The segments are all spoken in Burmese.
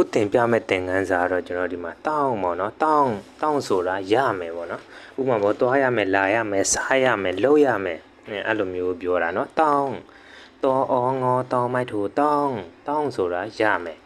ခုတင်ပြမဲ့သင်ခန်းစာကတော့ကျွန်တော်ဒီမှာတောင်းပေါ့နော်တောင်းတောင်းဆိုတာရမယ်ပေါ့နော်ဥပမာပေါ့သွားရမယ်လာရမယ်စားရမယ်လုပ်ရမယ်အဲအဲ့လိုမျိုးပြောတာနော်တောင်းတော်အောငေါတောင်းမိုက်ထိုတောင်းတောင်းဆိုတာရမယ်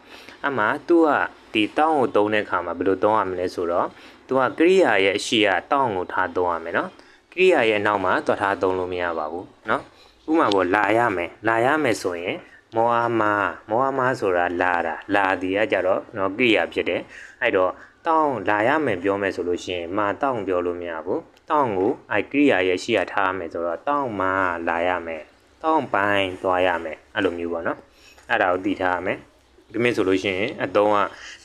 အမှ तू ကဒီတောင်းကိုသုံးတဲ့အခါမှာဘယ်လိုသုံးရမလဲဆိုတော့ तू ကကရိယာရဲ့အရှိကတောင်းကိုထားသုံးရမယ်နော်ကရိယာရဲ့အနောက်မှာသွားထားသုံးလို့မရပါဘူးနော်ဥပမာပေါ့လာရမယ်လာရမယ်ဆိုရင် မောအာမာမောအာမာဆိုတာလာတာလာဒီကကြတော့နော်ကိရိယာဖြစ်တယ်အဲ့တော့တောင်းလာရမယ်ပြောမယ်ဆိုလို့ရှိရင်မာတောင်းပြောလို့မရဘူးတောင်းကိုအဲ့ကိရိယာရဲ့ရှိရထားမယ်ဆိုတော့တောင်းမာလာရမယ်တောင်းပိုင်းသွားရမယ်အဲ့လိုမျိုးပေါ့နော်အဲ့ဒါကိုသိထားရမယ်ဒီမင်းဆိုလို့ရှိရင်အတုံးက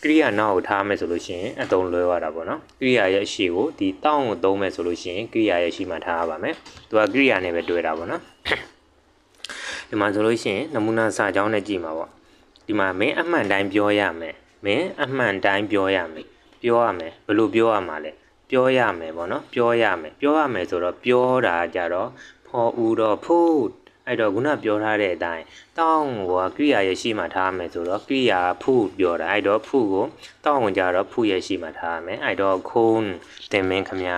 ကရိယာနောက်ကိုထားမယ်ဆိုလို့ရှိရင်အတုံးလွဲသွားတာပေါ့နော်ကရိယာရဲ့အရှိကိုဒီတောင်းကိုသုံးမယ်ဆိုလို့ရှိရင်ကရိယာရဲ့ရှိမှထားရပါမယ်သူကကရိယာနဲ့ပဲတွေ့တာပေါ့နော် ဒီမှာဆိုလို့ရှိရင်နမူနာစာကြောင်းနဲ့ကြည့်မှာပေါ့ဒီမှာမင်းအမှန်တိုင်းပြောရမယ်မင်းအမှန်တိုင်းပြောရမယ်ပြောရမယ်ဘယ်လိုပြောရမှာလဲပြောရမယ်ပေါ့နော်ပြောရမယ်ပြောရမယ်ဆိုတော့ပြောတာကြတော့ဖော်ဦးတော့ဖို့အဲ့တော့ခုနပြောထားတဲ့အတိုင်းတောင်းဟိုကကိရိယာရဲ့ရှိမှထားမယ်ဆိုတော့ကိရိယာဖုပြောတာအဲ့တော့ဖုကိုတောင်းဝင်ကြတော့ဖုရဲ့ရှိမှထားမယ်အဲ့တော့ခုံးတင်မင်းခမညာ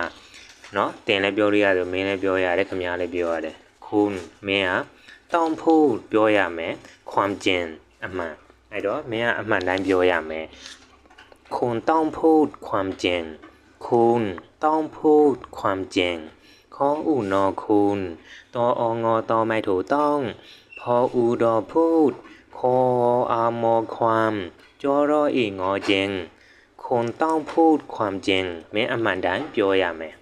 နော်တင်လည်းပြောရရတယ်မင်းလည်းပြောရတယ်ခမညာလည်းပြောရတယ်ခုံးမင်းက တောင်းဖို့ပြောရမယ်ခွမ်ကျင်အမှန်အဲ့တော့မင်းကအမှန်တိုင်းပြောရမယ်ခုံတောင်းဖို့ခွမ်ကျင်ခုံတောင်းဖို့ခွမ်ကျင်ခေါဥနောခုံတောအငေါတောမိုက်ထိုတောင်းဖောဥတော်ဖို့ခေါ်အာမောခွမ်ကြောရောဤငေါကျင်ခုံတောင်းဖို့ခွမ်ကျင်မင်းအမှန်တိုင်းပြောရမယ်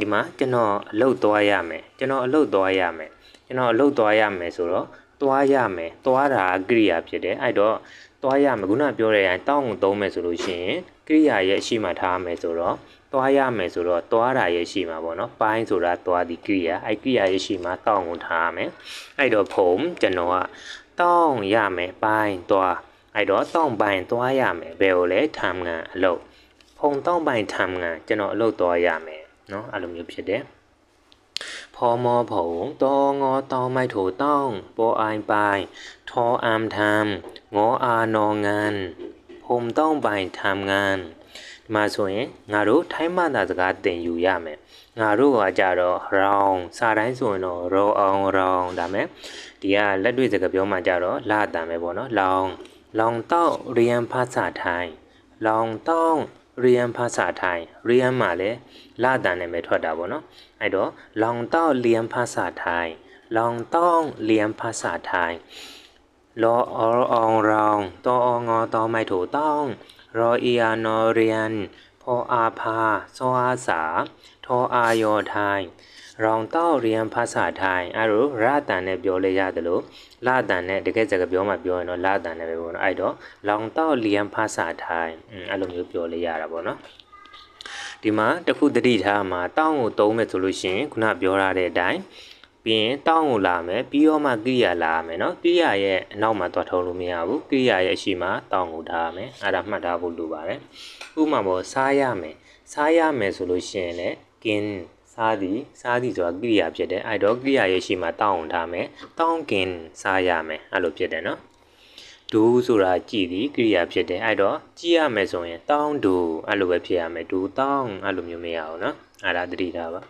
ဒီမှာကျွန်တော်အလုပ်သွားရမယ်ကျွန်တော်အလုပ်သွားရမယ် ကျွန်တော်အလုပ်သွားရမယ်ဆိုတော့သွားရမယ်သွားတာကရိယာဖြစ်တယ်အဲ့တော့သွားရမယ်ခုနပြောတဲ့အတိုင်းတောင်းကိုသုံးမယ်ဆိုလို့ရှိရင်ကရိယာရဲ့အရှိမှထားမယ်ဆိုတော့သွားရမယ်ဆိုတော့သွားတာရဲ့ရှိမှာပေါ့နော်ပိုင်းဆိုတာသွားဒီကရိယာအဲ့ကရိယာရဲ့ရှိမှာတောင်းကိုထားရမယ်အဲ့တော့ဖုံကျွန်တော်ကတောင်းရမယ်ပိုင်းသွားအဲ့တော့တောင်းပိုင်းသွားရမယ်ဘယ်ကိုလဲထမ်ငံအလုပ်ဖုံတောင်းပိုင်းထမ်ငံကျွန်တော်အလုပ်သွားရမယ်နော်အဲ့လိုမျိုးဖြစ်တယ် พอมอผงตองอตอไม่ถูต้องปออายไปทออามทำงออานองานผมต้องไปทำงานဒီမှာဆိုရင်ငါတို့ထိုင်းမသာစကားသင်ယူရမယ်ငါတို့ကကြတော့ရောင်စာတိုင်းဆိုရင်တော့ရောအောင်ရောင်ဒါမဲ့ဒီကလက်တွေ့စကားပြောမှကြတော့လာတန်ပဲပေါ့နော်လောင်လောင်တော့ရီယန်ဖာစာထိုင်းလောင်တော့ ရီယန်ဖာစာထိုင်းရီယန်မှာလည်းလာတန်နဲ့ပဲထွက်တာပေါ့နော်အဲ့တော့လောင်တော့လီယန်ဖာစာထိုင်းလောင်တော့လီယန်ဖာစာထိုင်းလောအောအောင်ရောင်တောအောင်ငေါတောမိုက်ထိုတောင်းရောအီယာနော်ရီယန်ဖောအာဖာစောအားစာထောအာယောထိုင်း ရောင်တောက်ရီယန်ဖာစာထိုင်းအဲ့လိုရတန်နဲ့ပြောလဲရတယ်လို့လာတန်နဲ့တကယ်စကားပြောမှပြောရင်တော့လာတန်နဲ့ပဲပေါ့နော်အဲ့တော့လောင်တောက်လီယန်ဖာစာထိုင်းအဲ့လိုမျိုးပြောလဲရတာပေါ့နော်ဒီမှာတခုတတိထားမှာတောင်းကိုသုံးမယ်ဆိုလို့ရှိရင်ခုနပြောရတဲ့အတိုင်းပြီးရင်တောင်းကိုလာမယ်ပြီးတော့မှကိရိယာလာမယ်เนาะကိရိယာရဲ့အနောက်မှာသွားထုံးလို့မရဘူးကိရိယာရဲ့အရှိမှာတောင်းကိုထားရမယ်အဲ့ဒါမှတ်ထားဖို့လိုပါတယ်ဥပမာပေါ်စားရမယ်စားရမယ်ဆိုလို့ရှိရင်လည်းကင်း စားသည်စားသည်ဆိုတာကိရိယာဖြစ်တယ်အဲ့တော့ကိရိယာရဲ့ရှိမှာတောင်းအောင်ထားမယ်တောင်းခင်စားရမယ်အဲ့လိုဖြစ်တယ်နော်ဒူဆိုတာကြည်သည်ကိရိယာဖြစ်တယ်အဲ့တော့ကြည်ရမယ်ဆိုရင်တောင်းဒူအဲ့လိုပဲဖြစ်ရမယ်ဒူတောင်းအဲ့လိုမျိုးမရအောင်နော်အဲ့ဒါသတိထားပါ